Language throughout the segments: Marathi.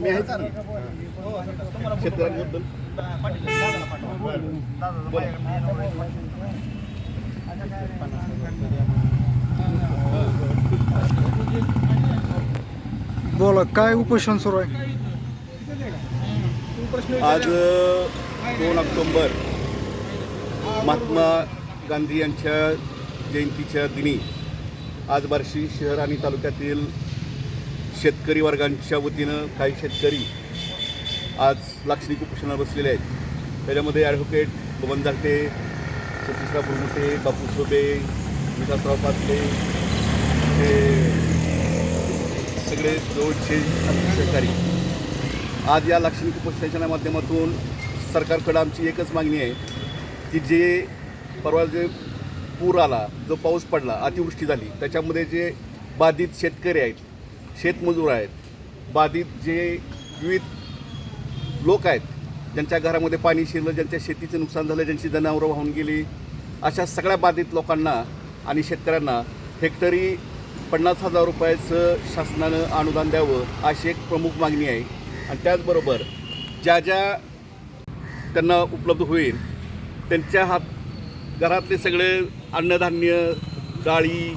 मी आहे ना शेतकऱ्यांबद्दल. बोला काय उपोषण सुरू आहे? आज दोन ऑक्टोंबर महात्मा गांधी यांच्या जयंतीच्या दिनी आज बार्शी शहर आणि तालुक्यातील शेतकरी वर्गांच्या वतीनं काही शेतकरी आज लाक्षणिक उपोषणावर बसलेले आहेत. त्याच्यामध्ये ॲडव्होकेट बबन झाटे सतीशराव बुरमुटे बापू सोबे विकासराव पाटले हे सगळे जवळचे शेतकरी. आज या लाक्षणिक उपोषणाच्या माध्यमातून सरकारकडं आमची एकच मागणी आहे की जे परवा जे पूर आला जो पाऊस पडला अतिवृष्टी झाली त्याच्यामध्ये जे बाधित शेतकरी आहेत शेतमजूर आहेत बाधित जे विविध लोक आहेत ज्यांच्या घरामध्ये पाणी शिरलं ज्यांच्या शेतीचं नुकसान झालं ज्यांची जनावरं वाहून गेली अशा सगळ्या बाधित लोकांना आणि शेतकऱ्यांना हेक्टरी पन्नास हजार रुपयाचं शासनानं अनुदान द्यावं अशी एक प्रमुख मागणी आहे. आणि त्याचबरोबर ज्या ज्या त्यांना उपलब्ध होईल त्यांच्या हात घरातले सगळे अन्नधान्य डाळी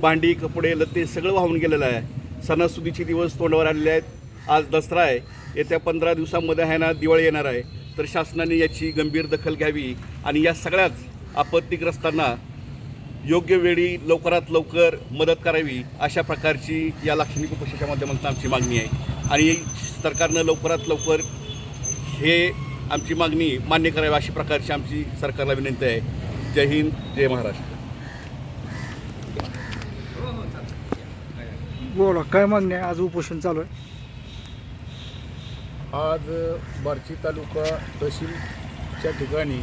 भांडी कपडे लते सगळं वाहून गेलेलं आहे. सणासुदीचे दिवस तोंडावर आलेले आहेत. आज दसरा आहे. येत्या पंधरा दिवसामध्ये आहे ना दिवाळी येणार आहे. तर शासनाने याची गंभीर दखल घ्यावी आणि या सगळ्याच आपत्तीग्रस्तांना योग्य वेळी लवकरात लवकर मदत करावी अशा प्रकारची या लाक्षणिक उपोषणाच्या माध्यमातून आमची मागणी आहे. आणि सरकारनं लवकरात लवकर हे आमची मागणी मान्य करावी अशी प्रकारची आमची सरकारला विनंती आहे. जय हिंद जय महाराष्ट्र. बोला काय मागणी आहे आज उपोषण चालू आहे. आज बार्शी तालुका तहसीलच्या ठिकाणी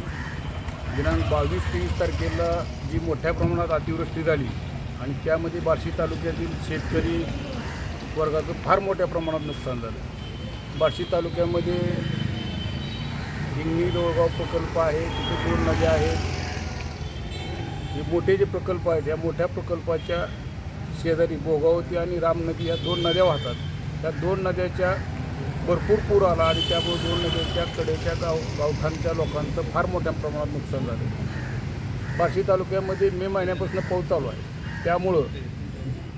दिनांक बावीस तेवीस तारखेला जी मोठ्या प्रमाणात अतिवृष्टी झाली आणि त्यामध्ये बार्शी तालुक्यातील शेतकरी वर्गाचं फार मोठ्या प्रमाणात नुकसान झालं. बार्शी तालुक्यामध्ये हिंगणी दोळगाव प्रकल्प आहे तिथे दोन नद्या आहेत. हे मोठे जे प्रकल्प आहेत या मोठ्या प्रकल्पाच्या शेजारी भोगावती आणि रामनदी या दोन नद्या वाहतात. त्या दोन नद्याच्या भरपूर पूर आला आणि त्यामुळे दोन नद्यांच्या कडेच्या गाव गावठाणच्या लोकांचं फार मोठ्या प्रमाणात नुकसान झालं. बार्शी तालुक्यामध्ये मे महिन्यापासून पाऊस चालू आहे. त्यामुळं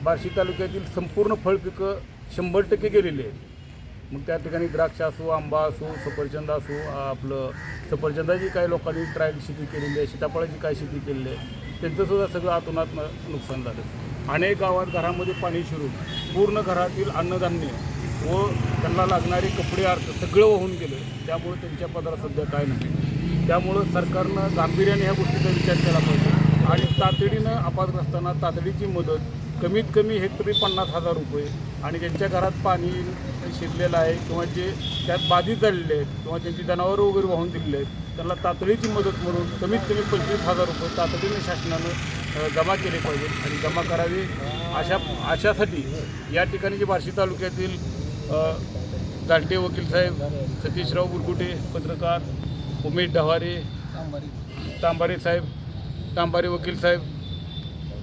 बार्शी तालुक्यातील संपूर्ण फळपिकं शंभर टक्के गेलेली आहेत. मग त्या ठिकाणी द्राक्ष असो आंबा असो सफरचंद असो आपलं सफरचंदाची काही लोकांनी ट्रायल शेती केलेली आहे सीताफळाची काय शेती केलेली आहे. त्यांचंसुद्धा सगळं आतोनात नुकसान झालं. अनेक गावात घरामध्ये पाणी शिरून पूर्ण घरातील अन्नधान्य व त्यांना लागणारे कपडे अर्थ सगळं वाहून गेलं. त्यामुळे त्यांच्या पदरात सध्या काय नाही. त्यामुळं सरकारनं गांभीर्याने ह्या गोष्टीचा विचार केला पाहिजे. आणि तातडीनं आपातग्रस्तांना तातडीची मदत कमीत कमी हेक्टरी पन्नास हजार रुपये आणि ज्यांच्या घरात पाणी शिरलेलं आहे किंवा जे त्यात बाधित झालेले आहेत किंवा ज्यांची जनावरं वगैरे वाहून दिलेले आहेत त्यांना तातडीची मदत म्हणून कमीत कमी पंचवीस हजार रुपये तातडीने शासनानं जमा केले पाहिजेत आणि जमा करावे अशा अशासाठी या ठिकाणी जे बार्शी तालुक्यातील अ, वकील साहेब सतीशराव बुरकुटे पत्रकार उमेश डव्हारे तांबारे साहेब तांबारे वकील साहेब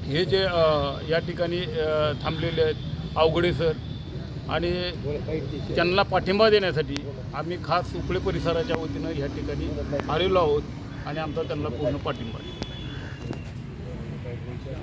हे जे या ठिकाणी थांबलेले आहेत अवघडे सर आणि त्यांना पाठिंबा देण्यासाठी आम्ही खास उपळे परिसराच्या वतीनं या ठिकाणी आलेलो आहोत आणि आमचा त्यांना पूर्ण पाठिंबा आहे.